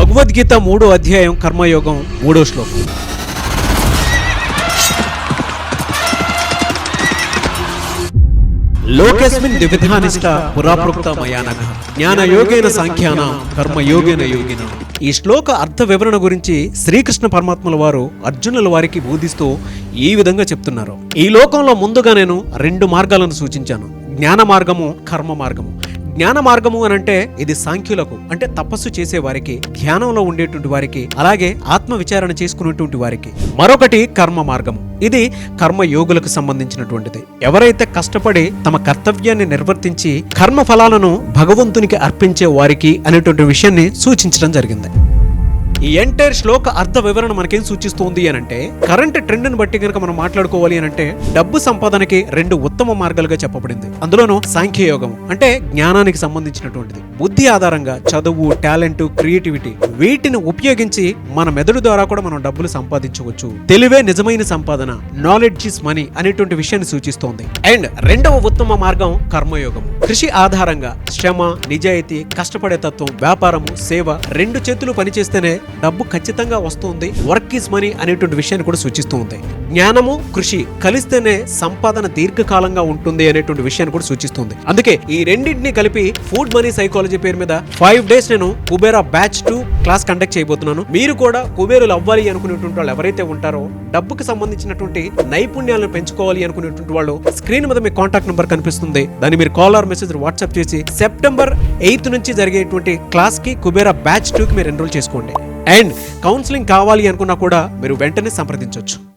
భగవద్గీత మూడో అధ్యాయం కర్మయోగం మూడో శ్లోకం. లోకేస్మిన్ ద్విధానిష్ట పురాప్రోక్త మయానగ జ్ఞాన యోగేన సంఖ్యాన కర్మ యోగేన యోగిన. ఈ శ్లోక అర్థ వివరణ గురించి శ్రీకృష్ణ పరమాత్మల వారు అర్జునుల వారికి బోధిస్తూ ఈ విధంగా చెప్తున్నారు. ఈ లోకంలో ముందుగా నేను రెండు మార్గాలను సూచించాను. జ్ఞాన మార్గము కర్మ మార్గము. జ్ఞాన మార్గము అని అంటే ఇది సాంఖ్యులకు అంటే తపస్సు చేసే వారికి ధ్యానంలో ఉండేటువంటి వారికి అలాగే ఆత్మ విచారణ చేసుకునేటువంటి వారికి. మరొకటి కర్మ మార్గము. ఇది కర్మ యోగులకు సంబంధించినటువంటిది. ఎవరైతే కష్టపడి తమ కర్తవ్యాన్ని నిర్వర్తించి కర్మ ఫలాలను భగవంతునికి అర్పించే వారికి అనేటువంటి విషయాన్ని సూచించడం జరిగింది. ఈ ఎంటైర్ శ్లోక అర్థ వివరణ మనకేం సూచిస్తోంది అని అంటే కరెంట్ ట్రెండ్ని బట్టి కనుక మనం మాట్లాడుకోవాలి అని అంటే డబ్బు సంపాదనకి రెండు ఉత్తమ మార్గాలుగా చెప్పబడింది. అందులోనూ సాంఖ్యయోగం అంటే జ్ఞానానికి సంబంధించినటువంటిది. బుద్ధి ఆధారంగా చదువు టాలెంట్ క్రియేటివిటీ వీటిని ఉపయోగించి మన మెదడు ద్వారా కూడా మనం డబ్బులు సంపాదించవచ్చు. తెలివే నిజమైన సంపాదన నాలెడ్జ్ ఇస్ మనీ అనేటువంటి విషయాన్ని సూచిస్తోంది. అండ్ రెండవ ఉత్తమ మార్గం కర్మయోగం. కృషి ఆధారంగా శ్రమ నిజాయితీ కష్టపడే తత్వం వ్యాపారము సేవ రెండు చేతులు పనిచేస్తేనే డబ్బు ఖచ్చితంగా వస్తుంది వర్క్ ఈజ్ మనీ అనేటువంటి విషయాన్ని కూడా సూచిస్తుంది జ్ఞానము కృషి కలిస్తేనే సంపాదన దీర్ఘకాలంగా ఉంటుంది అనేటువంటి విషయాన్ని కూడా సూచిస్తుంది అందుకే ఈ రెండింటిని కలిపి ఫుడ్ మనీ సైకాలజీ పేరు మీద ఫైవ్ డేస్ నేను Kubera batch two class conduct చేయబోతున్నాను. మీరు కూడా కుబేరులు అవ్వాలి అనుకునేటువంటి వాళ్ళు ఎవరైతే ఉంటారో డబ్బుకి సంబంధించినటువంటి నైపుణ్యాలను పెంచుకోవాలి అనుకునేటువంటి వాళ్ళు స్క్రీన్ మీద మీ కాంటాక్ట్ నెంబర్ కనిపిస్తుంది. దాన్ని మీరు కాల్ ఆర్ మెసేజ్ వాట్సాప్ చేసి సెప్టెంబర్ ఎయిత్ నుంచి జరిగేటువంటి క్లాస్కి కుబేరా బ్యాచ్ టూకి మీరు ఎన్రోల్ చేసుకోండి. అండ్ కౌన్సిలింగ్ కావాలి అనుకున్నా కూడా మీరు వెంటనే సంప్రదించవచ్చు